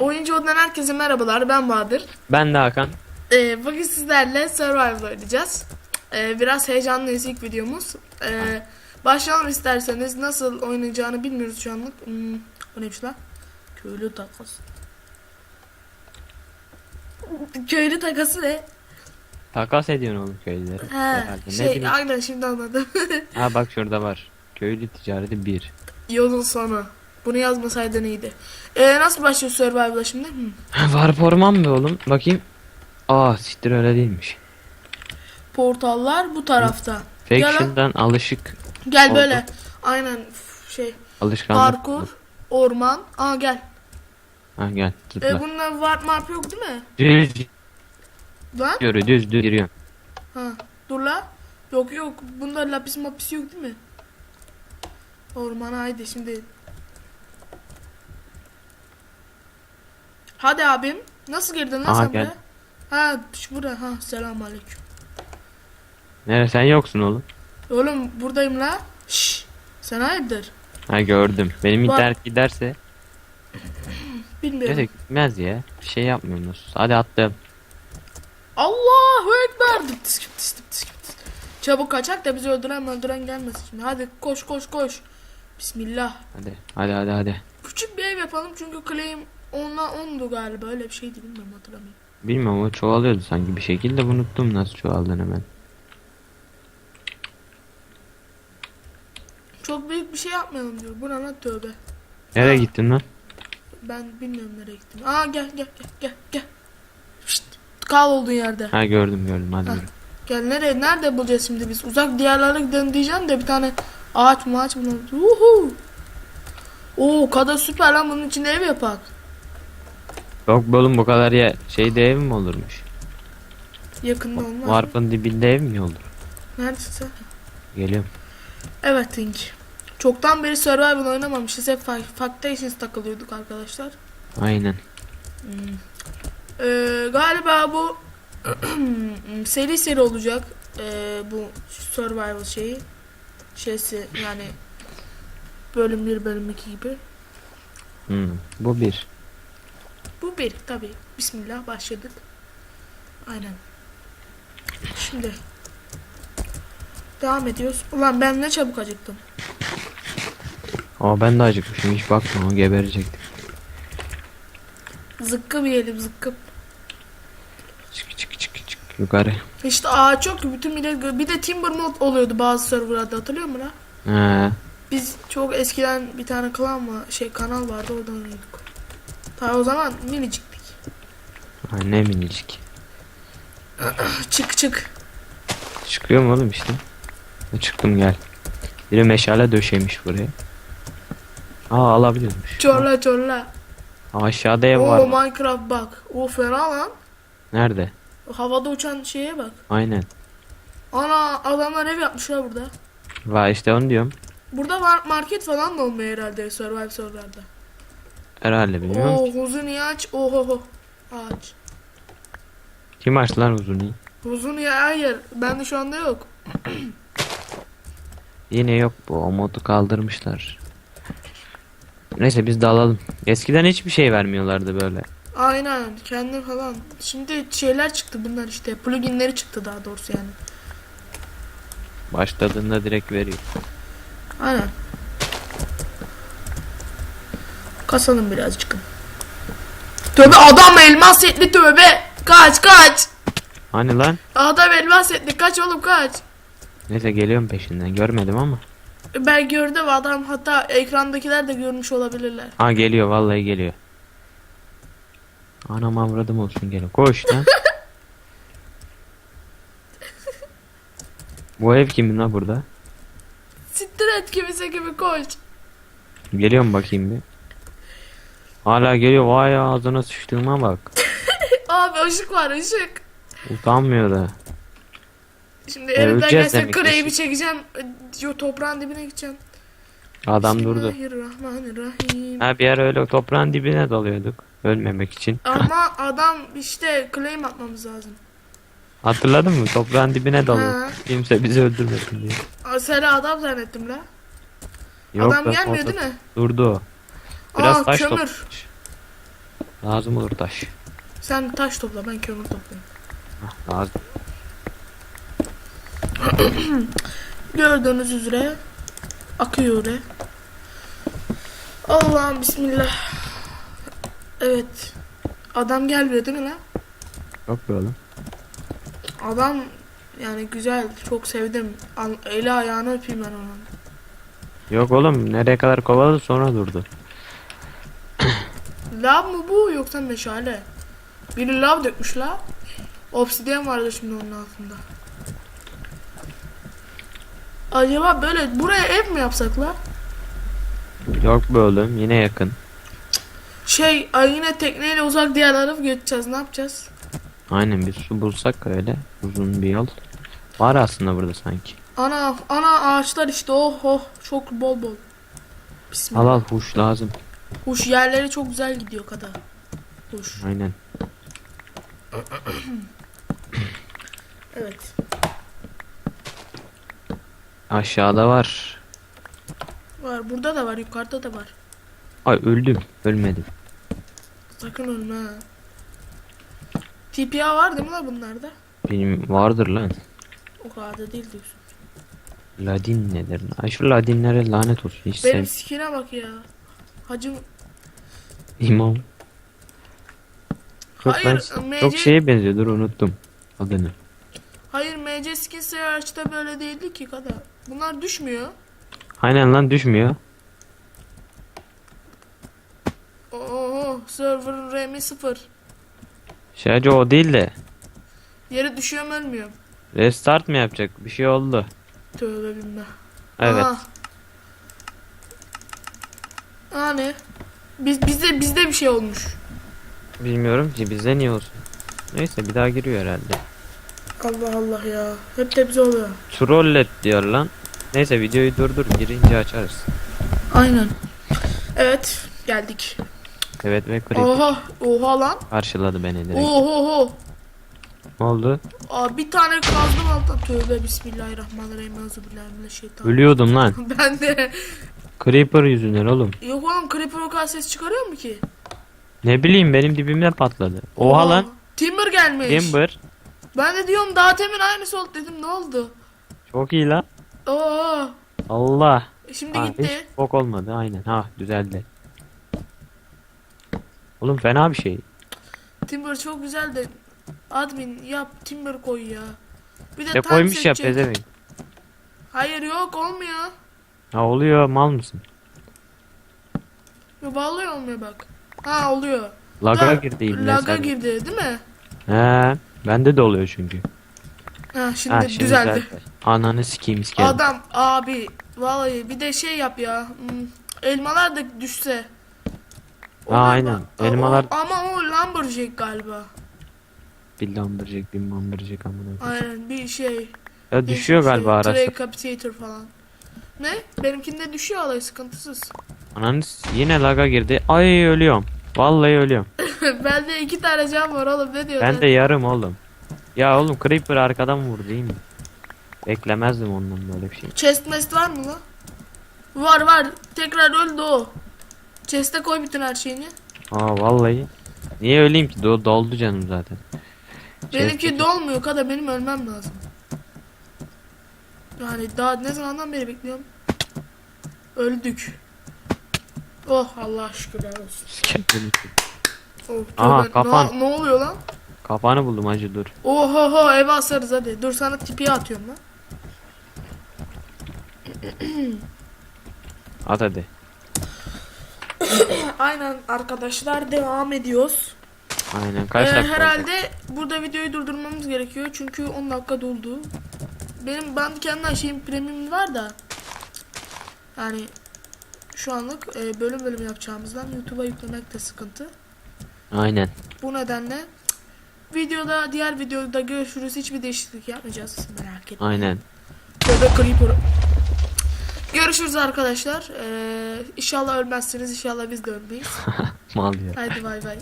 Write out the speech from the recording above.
Oyuncu odadan herkese merhabalar. Ben Bahadır. Ben de Hakan. Ee, bugün sizlerle Survival oynayacağız. Ee, biraz heyecanlıyız ilk videomuz. Ee, başlayalım isterseniz. Nasıl oynayacağını bilmiyoruz şu anlık. Hmm, o neymiş lan? Köylü takası. Köylü takası ne? Takas ediyorsun oğlum köylüleri. He, şey aynen şimdi anladım. Ha bak şurada var. Köylü ticareti 1. Yolun sonu. Bunu yazmasaydın iyiydi. Ee, nasıl başlıyor Survival'a şimdi? Hmm. var orman mı oğlum? Bakayım. Aa siktir öyle değilmiş. Portallar bu tarafta. Gel. Faction'dan alışık. Gel Oldu. böyle. Aynen şey. Alışkanlık. Parkur, orman. Aa gel. Ha gel zıpla. E bunlar warp marp yok değil mi? Düz Lan? yürü düz düz yürüyorum. Ha. Dur la. Yok yok. Bunda lapis mapis yok değil mi? Ormana haydi şimdi. Hadi abim. Nasıl girdin lan Aha, sen gel. buraya? Ha şu buraya. Ha selam aleyküm. Nere sen yoksun oğlum. Oğlum buradayım la. Şşş. Sen hayırdır? Ha gördüm. Benim Bak. internet giderse Bilmiyorum. neyse gitmez ya. Bir şey yapmıyorsunuz. Hadi attım. Allahu Ekber. Dıp tıs kıp tıs tıp tıs kıp tıs. Çabuk kaçak da bizi öldüren öldüren gelmesin şimdi. Hadi koş koş koş. Bismillah. Hadi hadi hadi hadi. Küçük bir ev yapalım çünkü claim onunla ondu galiba öyle bir şeydi bilmiyorum hatırlamıyorum. Bilmiyorum o çoğalıyordu sanki bir şekilde unuttum nasıl çoğaldığını ben. Çok büyük bir şey yapmayalım diyor. Bu ne lan tövbe. Nereye Ha. gittin lan? Ben bilmiyorum nereye gittim. Aa gel gel gel gel gel. Şşt, kal olduğun yerde. Ha gördüm gördüm hadi Ha. yürü. Gel nereye nerede bulacağız şimdi biz? Uzak diyarlara gidelim diyeceğim de bir tane ağaç mağaç bulalım. Uhu. Oo kadar süper lan bunun içinde ev yapak. Yok oğlum bu kadar ya şeyde ev mi olurmuş? Yakında olmaz. Warp'ın dibinde ev mi olur? Neredesin? Geliyorum. Evet Tink. Çoktan beri Survival oynamamışız. Hep Fa- Factations takılıyorduk arkadaşlar. Aynen. Ee, galiba bu seri seri olacak. Ee, bu Survival şeyi. Şeysi yani bölüm 1 bölüm 2 gibi. Hmm. Bu bir. Bu bir tabi. Bismillah başladık. Aynen. Şimdi devam ediyoruz. Ulan ben ne çabuk acıktım. Aa ben de acıkmışım hiç bakma o geberecektik. Zıkkım yiyelim zıkkım. Çık çık çık çık yukarı. İşte ağaç yok ki bütün millet bir de Timber mod oluyordu bazı serverlarda hatırlıyor musun lan? He. Biz çok eskiden bir tane klan var, şey kanal vardı oradan oynuyorduk. Ta o zaman miniciktik. Ha, ne minicik. Çık çık. Çıkıyor mu oğlum işte? Çıktım gel. Biri meşale döşemiş buraya. Aa alabiliyormuş. Çorla çorla. Aa, aşağıda ev Oo var. mı? Minecraft bak. O fena lan. Nerede? Havada uçan şeye bak. Aynen. Ana adamlar ev yapmışlar burada. Var işte onu diyorum. Burada market falan da olmuyor herhalde Survive serverlarda. Herhalde bilmiyorum. Oo huzuni ağaç. Oho ağaç. Kim açtı lan uzun Huzuni hayır. Bende şu anda yok. Yine yok bu. O modu kaldırmışlar. Neyse biz de alalım. Eskiden hiçbir şey vermiyorlardı böyle. Aynen kendi falan. Şimdi şeyler çıktı bunlar işte. Pluginleri çıktı daha doğrusu yani. Başladığında direkt veriyor. Aynen. Kasalım birazcık. Tövbe adam elmas setli tövbe. Kaç kaç. Hani lan? Adam elmas setli kaç oğlum kaç. Neyse geliyorum peşinden. Görmedim ama. Ben gördüm adam hatta ekrandakiler de görmüş olabilirler. Ha geliyor vallahi geliyor. Anam avradım olsun geliyor. Koş lan. Bu ev kimin la burada? Siktir et kimse gibi koş. Geliyorum bakayım bir. Hala geliyor. Vay ağzına sıçtığıma bak. Abi ışık var ışık. Utanmıyor da. Şimdi E, elimden öleceğiz gelse demek ki kreyi bir çekeceğim. Yo, toprağın dibine gideceğim. Adam durdu. Bismillahirrahmanirrahim. Ha bir ara öyle toprağın dibine dalıyorduk. Ölmemek için. Ama adam işte claim atmamız lazım. Hatırladın mı? Toprağın dibine dalıyorduk. Ha. Kimse bizi öldürmesin diye. Aa, Seni adam zannettim la. Yok adam be, gelmiyor orada değil mi? Durdu o. Biraz Aa taş kömür. toplamış. Lazım olur taş. Sen taş topla ben kömür toplayayım. Hah, lazım. Gördüğünüz üzere akıyor oraya. Allah'ım bismillah. Evet. Adam gelmiyor değil mi lan? Yok be oğlum. Adam yani güzel çok sevdim. Al, eli ayağını öpeyim ben onun. Yok oğlum nereye kadar kovaladı sonra durdu. Lav mı bu yoksa meşale? Biri lav dökmüş la. Obsidiyen vardı şimdi onun altında. Acaba böyle buraya ev mi yapsak la? Yok be oğlum yine yakın. Şey ay yine tekneyle uzak diyarlara mı geçeceğiz ne yapacağız? Aynen bir su bulsak öyle uzun bir yol. Var aslında burada sanki. Ana ana ağaçlar işte oh oh çok bol bol. Bismillah. Al al huş lazım. Huş yerleri çok güzel gidiyor kada. Huş. Aynen. Evet. Aşağıda var. Var burada da var yukarıda da var. Ay öldüm. Ölmedim. Sakın ölme ha. TPA var değil mi la bunlarda? Benim vardır lan. O kadar da değil diyorsun. Ladin nedir? Ay şu ladinlere lanet olsun. Hiç Benim sev. skine bak ya. Hacım İmam. Çok, Hayır, ben- MC çok şeye benziyor. Dur unuttum adını. hayır MC skin search'ta böyle değildi ki kada. Bunlar düşmüyor. Aynen lan düşmüyor. Oo server'ın RAM'i sıfır. Şahacı o değil de. Yere düşüyorum ölmüyorum. Restart mı yapacak? Bir şey oldu. Tövbe bilmem. Evet. Aa. Aa ne? Biz bizde bizde bir şey olmuş. Bilmiyorum ki bizde niye olsun. Neyse bir daha giriyor herhalde. Allah Allah ya. Hep de bize oluyor. Trollet diyor lan. Neyse videoyu durdur girince açarız. Aynen. Evet geldik. Evet ve creeper Oha oha lan. karşıladı beni direkt. Oho. Ne oldu? Aa, bir tane kazdım altta. Tövbe bismillahirrahmanirrahim. Euzubillahimineşşeytanirracim. Ölüyordum lan. ben de. Creeper yüzünden oğlum. Yok oğlum Creeper o kadar ses çıkarıyor mu ki? Ne bileyim benim dibimde patladı. Oha lan. Timber gelmiş. Timber. Ben de diyorum daha temin aynısı oldu dedim ne oldu? Çok iyi lan. Oo. Allah. Şimdi Ha, gitti. hiç bok olmadı aynen. Ha düzeldi. Oğlum fena bir şey. Timber çok güzel de admin yap Timber koy ya. Bir de Ne koymuş ya pezevenk. Hayır yok olmuyor. Ha oluyor mal mısın? Ya bağlıyor olmuyor bak. Ha oluyor. Laga Da- girdi ibne Laga sarı. girdi değil mi? He. Bende de oluyor çünkü. Ha şimdi, Ha şimdi düzeldi. düzeldi. Ananı sikeyim iskelet. Adam abi vallahi bir de şey yap ya. hmm, Elmalar da düşse. O Ha, da- aynen. Elmalar- o- ama o lumberjack galiba. Bir lambıracak bir mambıracak amına. koyayım. Aynen bir şey. Ya düşüyor Değişik galiba şey. araçta. Decapitator falan. Ne? Benimkinde düşüyor alay sıkıntısız. Ananı s- yine laga girdi. Ay ölüyorum. Vallahi ölüyorum. Bende iki tane cam var oğlum ne diyorsun? Ben de yarım oğlum. Ya oğlum Creeper arkadan vurdu değil mi? Beklemezdim ondan böyle bir şey. Chest mest var mı lan? Var var. Tekrar öldü o. Chest'e koy bütün her şeyini. Aa vallahi. Niye öleyim ki? Do doldu canım zaten. Benimki dolmuyor kadar benim ölmem lazım. Yani daha ne zamandan beri bekliyorum. Öldük. Oh Allah şükürler olsun. Oh, Aha, tövbe. kafan. Ne, ne oluyor lan? Kafanı buldum hacı dur. Oho ho eve asarız hadi. Dur sana tipi atıyorum lan. At hadi. Aynen arkadaşlar devam ediyoruz. Aynen kaç Ee, dakika oldu? herhalde burada videoyu durdurmamız gerekiyor çünkü 10 dakika doldu. Benim ben kendi şeyim premium var da yani şu anlık e, bölüm bölüm yapacağımızdan YouTube'a yüklemek de sıkıntı. Aynen. Bu nedenle videoda diğer videoda görüşürüz. Hiçbir değişiklik yapmayacağız. Merak etme. Aynen. Tövbe creeper. Görüşürüz arkadaşlar. Ee, inşallah ölmezsiniz. İnşallah biz de ölmeyiz. Mal ya. Haydi bay bay.